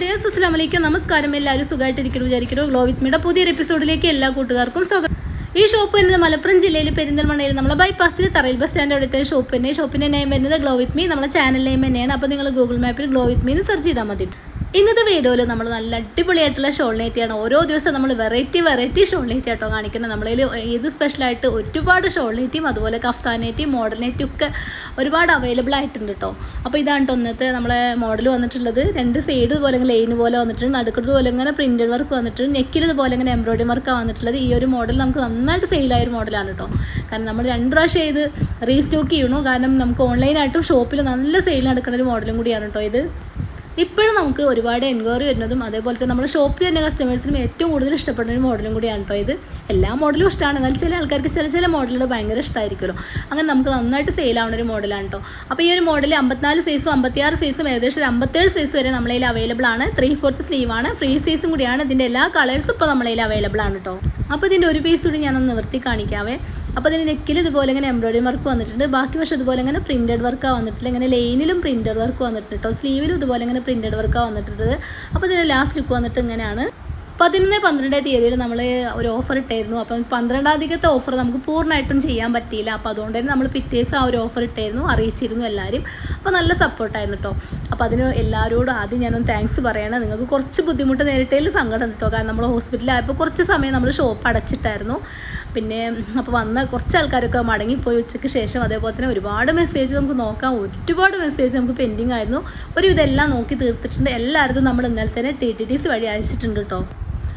Dears അസ്സാം വലൈക്കും നമസ്കാരം. എല്ലാവരും സുഖമായിട്ടിരിക്കുന്നു വിചാരിക്കുന്നു. ഗ്ലോ വിത്ത് മീയുടെ പുതിയൊരു എപ്പിസോഡിലേക്ക് എല്ലാ കൂട്ടുകാർക്കും സ്വാഗതം. ഈ ഷോപ്പ് വരുന്നത് മലപ്പുറം ജില്ലയിൽ പെരിന്തൽമണ്ണയിൽ നമ്മളെ ബൈപ്പാസിൽ തറയിൽ ബസ് സ്റ്റാൻഡ് അവിടുത്തെ ഷോപ്പ് തന്നെ ഷോപ്പിന്റെ നെയിം വരുന്നത് ഗ്ലോ വിത്ത് മീ നമ്മുടെ ചാനൽ നെയിം തന്നെയാണ് അപ്പോൾ നിങ്ങൾ ഗൂഗിൾ മാപ്പിൽ ഗ്ലോ വിത്ത് എന്ന് സെർച്ച് ചെയ്താൽ മതി. ഇന്നത്തെ വീഡിയോയിൽ നമ്മൾ നല്ല അടിപൊളിയായിട്ടുള്ള ഷോൾ നൈറ്റിയാണ് ഓരോ ദിവസം നമ്മൾ വെറൈറ്റി വെറൈറ്റി ഷോൾ നൈറ്റി ആട്ടോ കാണിക്കുന്നത് നമ്മളതിൽ ഏത് സ്പെഷ്യലായിട്ട് ഒരുപാട് ഷോൾ നൈറ്റിയും അതുപോലെ കഫ്താൻ നൈറ്റിയും മോഡൽ ഒക്കെ ഒരുപാട് അവൈലബിൾ ആയിട്ടുണ്ട് കേട്ടോ അപ്പോൾ ഇതാണ് ഇന്നത്തെ നമ്മളെ മോഡൽ വന്നിട്ടുള്ളത്. രണ്ട് സൈഡ് പോലെ ലൈൻ പോലെ വന്നിട്ടുണ്ട്. നടുക്കുന്നത് പോലെ ഇങ്ങനെ പ്രിന്റഡ് വർക്ക് വന്നിട്ടുണ്ട്. നെക്കിൽ ഇതുപോലെ ഇങ്ങനെ എംബ്രോയിഡറി വർക്കാണ് വന്നിട്ടുള്ളത്. ഈ ഒരു മോഡൽ നമുക്ക് നന്നായിട്ട് സെയിലായ ഒരു മോഡലാണ് കേട്ടോ കാരണം നമ്മൾ രണ്ട് പ്രാവശ്യം ഇത് റീസ്റ്റോക്ക് ചെയ്യണു. കാരണം നമുക്ക് ഓൺലൈനായിട്ടും ഷോപ്പിൽ നല്ല സെയിൽ നടക്കുന്ന ഒരു മോഡലും കൂടിയാണ് കേട്ടോ ഇത്. ഇപ്പോഴും നമുക്ക് ഒരുപാട് എൻക്വയറി വരുന്നതും അതേപോലെ തന്നെ നമ്മുടെ ഷോപ്പിൽ തന്നെ കസ്റ്റമേഴ്സിനും ഏറ്റവും കൂടുതൽ ഇഷ്ടപ്പെടുന്ന ഒരു മോഡലും കൂടിയാണ് കേട്ടോ ഇത്. എല്ലാ മോഡലും ഇഷ്ടമാണ് എന്നാൽ ചില ആൾക്കാർക്ക് ചില ചില മോഡലുകൾ ഭയങ്കര ഇഷ്ടമായിരിക്കുമല്ലോ അങ്ങനെ നമുക്ക് നന്നായിട്ട് സെയിൽ ആവുന്ന ഒരു മോഡലാണ് കേട്ടോ അപ്പോൾ ഈ ഒരു മോഡൽ അമ്പത്തിനാല് സൈസും അമ്പത്തിയാറ് സൈസും ഏകദേശം ഒരു അമ്പത്തേഴ് സൈസ് വരെ നമ്മളതിൽ അവൈലബിൾ ആണ്. ത്രീ ഫോർത്ത് ആണ്. ഫ്രീ സൈസും കൂടിയാണ്. ഇതിന്റെ എല്ലാ കളേഴ്സും ഇപ്പോൾ നമ്മളതിൽ അവൈലബിൾ ആണ് കേട്ടോ അപ്പോൾ ഇതിന്റെ ഒരു പീസ് കൂടി ഞാനൊന്ന് നിവർത്തി കാണിക്കാവേ. അപ്പോൾ അതിന് നെക്കിൽ ഇതുപോലെ ഇങ്ങനെ എംബ്രോയിഡറി വർക്ക് വന്നിട്ടുണ്ട്. ബാക്കി പക്ഷേ ഇതുപോലെ ഇങ്ങനെ പ്രിന്റഡ് വർക്കാണ് വന്നിട്ടില്ല. ഇങ്ങനെ ലൈനിലും പ്രിന്റഡ് വർക്ക് വന്നിട്ടുണ്ട് കേട്ടോ സ്ലീവിലും ഇതുപോലെ ഇങ്ങനെ പ്രിന്റഡ് വർക്കാണ് വന്നിട്ടുള്ളത്. അപ്പോൾ ഇതിന്റെ ലാസ്റ്റ് ലുക്ക് വന്നിട്ട് ഇങ്ങനെയാണ്. പതിനൊന്ന് പന്ത്രണ്ടാം തീയതിയിൽ നമ്മൾ ഒരു ഓഫർ ഇട്ടായിരുന്നു. അപ്പം പന്ത്രണ്ടാം തീയതിത്തെ ഓഫർ നമുക്ക് പൂർണമായിട്ടും ചെയ്യാൻ പറ്റിയില്ല. അപ്പോൾ അതുകൊണ്ട് തന്നെ നമ്മൾ പിറ്റേഴ്സ് ആ ഒരു ഓഫർ ഇട്ടായിരുന്നു. അറിയിച്ചിരുന്നു എല്ലാവരും. അപ്പോൾ നല്ല സപ്പോർട്ടായിരുന്നു കേട്ടോ അപ്പോൾ അതിന് എല്ലാവരോടും ആദ്യം ഞാനൊന്ന് താങ്ക്സ് പറയണം. നിങ്ങൾക്ക് കുറച്ച് ബുദ്ധിമുട്ട് നേരിട്ടതിൽ സങ്കടം കേട്ടോ കാരണം നമ്മൾ ഹോസ്പിറ്റലിലായപ്പോൾ കുറച്ച് സമയം നമ്മൾ ഷോപ്പ് അടച്ചിട്ടായിരുന്നു. പിന്നെ അപ്പോൾ വന്ന കുറച്ച് ആൾക്കാരൊക്കെ മടങ്ങിപ്പോയി ഉച്ചയ്ക്ക് ശേഷം അതേപോലെ തന്നെ ഒരുപാട് മെസ്സേജ് നമുക്ക് നോക്കാം. ഒരുപാട് മെസ്സേജ് നമുക്ക് പെൻഡിങ് ആയിരുന്നു. ഒരു ഇതെല്ലാം നോക്കി തീർത്തിട്ടുണ്ട്. എല്ലാവർക്കും നമ്മൾ ഇന്നലെ തന്നെ ടി ടി ടി സി വഴി അയച്ചിട്ടുണ്ട് കേട്ടോ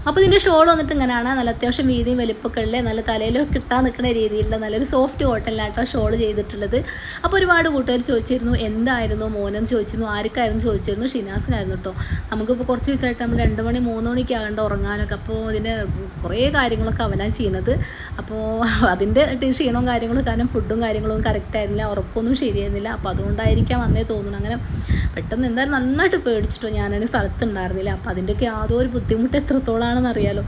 അപ്പോൾ ഇതിന്റെ ഷോൾ വന്നിട്ട് ഇങ്ങനെയാണ് നല്ല അത്യാവശ്യം വീതിയും വലിപ്പമൊക്കെ ഉള്ള നല്ല തലയിൽ കിട്ടാൻ നിൽക്കുന്ന രീതിയിലുള്ള നല്ലൊരു സോഫ്റ്റ് കോട്ടനിലാട്ടോ ഷോൾ ചെയ്തിട്ടുള്ളത്. അപ്പോൾ ഒരുപാട് കൂട്ടുകാർ ചോദിച്ചിരുന്നു എന്തായിരുന്നു? മോനെന്ന് ചോദിച്ചിരുന്നു ആർക്കായിരുന്നു ചോദിച്ചിരുന്നു? ഷിനാസിനായിരുന്നു കേട്ടോ നമുക്കിപ്പോൾ കുറച്ച് ദിവസമായിട്ട് നമ്മൾ രണ്ട് മണി മൂന്ന് മണിക്ക് ആകേണ്ട ഉറങ്ങാനൊക്കെ. അപ്പോൾ അതിന് കുറേ കാര്യങ്ങളൊക്കെ അവനാണ് ചെയ്യുന്നത് അപ്പോൾ അതിന്റെ ക്ഷീണവും കാര്യങ്ങളും കാരണം ഫുഡും കാര്യങ്ങളും കറക്റ്റ് ആയിരുന്നില്ല ഉറക്കമൊന്നും ശരിയായിരുന്നില്ല. അപ്പോൾ അതുകൊണ്ടായിരിക്കാം വന്നേ തോന്നുന്നു. അങ്ങനെ പെട്ടെന്ന് എന്തായാലും നന്നായിട്ട് പേടിച്ചിട്ടോ ഞാനതിന് സ്ഥലത്തുണ്ടായിരുന്നില്ല. അപ്പോൾ അതിന്റെയൊക്കെ യാതോ ഒരു ബുദ്ധിമുട്ട് എത്രത്തോളാണെന്ന് അറിയാലോ.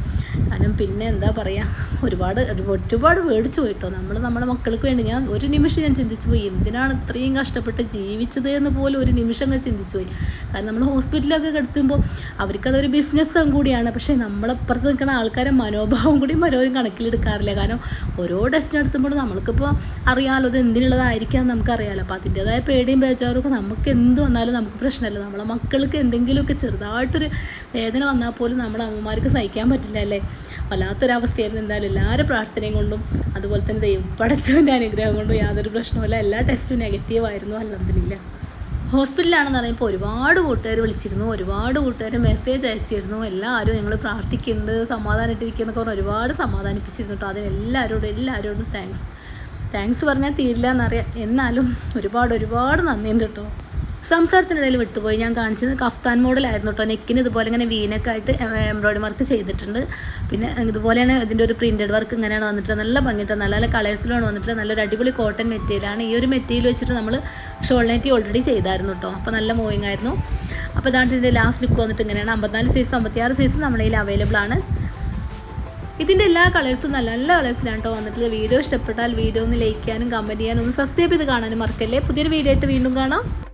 കാരണം പിന്നെ എന്താ പറയുക ഒരുപാട് ഒരുപാട് പേടിച്ചു പോയിട്ടോ. നമ്മൾ നമ്മുടെ മക്കൾക്ക് വേണ്ടി ഞാൻ ഒരു നിമിഷം ഞാൻ ചിന്തിച്ചു പോയി. എന്തിനാണ് ഇത്രയും കഷ്ടപ്പെട്ട് ജീവിച്ചത് എന്ന് പോലും ഒരു നിമിഷം ഞാൻ ചിന്തിച്ചു പോയി. കാരണം നമ്മൾ ഹോസ്പിറ്റലൊക്കെ കിടത്തുമ്പോൾ അവർക്കതൊരു ബിസിനസ്സും കൂടിയാണ്. പക്ഷേ നമ്മളപ്പുറത്ത് നിൽക്കുന്ന ആൾക്കാരെ മനോഭാവം കൂടി പലരും കണക്കിലെടുക്കാറില്ല. കാരണം ഓരോ ടെസ്റ്റ് നടത്തുമ്പോഴും നമ്മൾക്കിപ്പോൾ അറിയാമല്ലോ അത് എന്തിനുള്ളതായിരിക്കാം നമുക്കറിയാമല്ലോ അപ്പോൾ അതിന്റെതായ പേടിയും ബേജാറും ഒക്കെ നമുക്ക് എന്ത് വന്നാലും നമുക്ക് പ്രശ്നമല്ല. നമ്മളെ മക്കൾക്ക് എന്തെങ്കിലുമൊക്കെ ചെറുതായിട്ടൊരു വേദന വന്നാൽ പോലും നമ്മുടെ അമ്മമാർക്ക് സഹിക്കാൻ പറ്റില്ല അല്ലേ? വല്ലാത്തൊരവസ്ഥയായിരുന്നു എന്തായാലും എല്ലാവരും പ്രാർത്ഥനയും കൊണ്ടും അതുപോലെ തന്നെ ദൈവം പടച്ചവന്റെ അനുഗ്രഹം കൊണ്ടും യാതൊരു പ്രശ്നമല്ല എല്ലാ ടെസ്റ്റും നെഗറ്റീവായിരുന്നു അല്ലാത്തില്ല ഹോസ്പിറ്റലിലാണെന്ന് പറയുമ്പോൾ ഒരുപാട് കൂട്ടുകാർ വിളിച്ചിരുന്നു ഒരുപാട് കൂട്ടുകാർ മെസ്സേജ് അയച്ചിരുന്നു. എല്ലാവരും ഞങ്ങൾ പ്രാർത്ഥിക്കുന്നുണ്ട് സമാധാനമായിട്ടിരിക്കുന്നൊക്കെ പറഞ്ഞ് ഒരുപാട് സമാധാനിപ്പിച്ചിരുന്നു കേട്ടോ. അതിനെല്ലാവരോടും എല്ലാവരോടും താങ്ക്സ് താങ്ക്സ് പറഞ്ഞാൽ തീരില്ല എന്നറിയാം. എന്നാലും ഒരുപാട് ഒരുപാട് നന്ദിയുണ്ട് കേട്ടോ. സംസാരത്തിനിടയിൽ വിട്ടുപോയി. ഞാൻ കാണിച്ചത് കഫ്താൻ മോഡലായിരുന്നു കേട്ടോ നെക്കിന് ഇതുപോലെ ഇങ്ങനെ വീനൊക്കെ ആയിട്ട് എംബ്രോയിഡറി വർക്ക് ചെയ്തിട്ടുണ്ട്. പിന്നെ ഇതുപോലെയാണ് ഇതിന്റെ ഒരു പ്രിന്റഡ് വർക്ക് ഇങ്ങനെയാണ് വന്നിട്ട് നല്ല ഭംഗിയിട്ട് നല്ല നല്ല കളേഴ്സിലാണ് വന്നിട്ട് നല്ലൊരു അടിപൊളി കോട്ടൺ മെറ്റീരിയലാണ് ഈ ഒരു മെറ്റീരിയൽ വെച്ചിട്ട് നമ്മൾ ഷോൾ നെറ്റി ഓൾറെഡി ചെയ്തായിരുന്നു കേട്ടോ അപ്പോൾ നല്ല മൂവിങ് ആയിരുന്നു. അപ്പോൾ ഇതാണ് ഇതിന്റെ ലാസ്റ്റ് ലുക്ക് വന്നിട്ട് ഇങ്ങനെയാണ്. അമ്പത്തിനാല് സൈസ് അമ്പത്തിയാറ് സൈസ് നമ്മുടെ കയ്യിൽ അവൈലബിൾ ആണ്. ഇതിന്റെ എല്ലാ കളേഴ്സും നല്ല നല്ല കളേഴ്സിലാണ് കേട്ടോ വന്നിട്ടുള്ളത്. വീഡിയോ ഇഷ്ടപ്പെട്ടാൽ വീഡിയോ ഒന്ന് ലൈക്ക് ചെയ്യാനും കമന്റ് ചെയ്യാനും ഒന്ന് സബ്സ്ക്രൈബ് ചെയ്ത് കാണാനും മറക്കല്ലേ. പുതിയൊരു വീഡിയോ ആയിട്ട് വീണ്ടും കാണാം.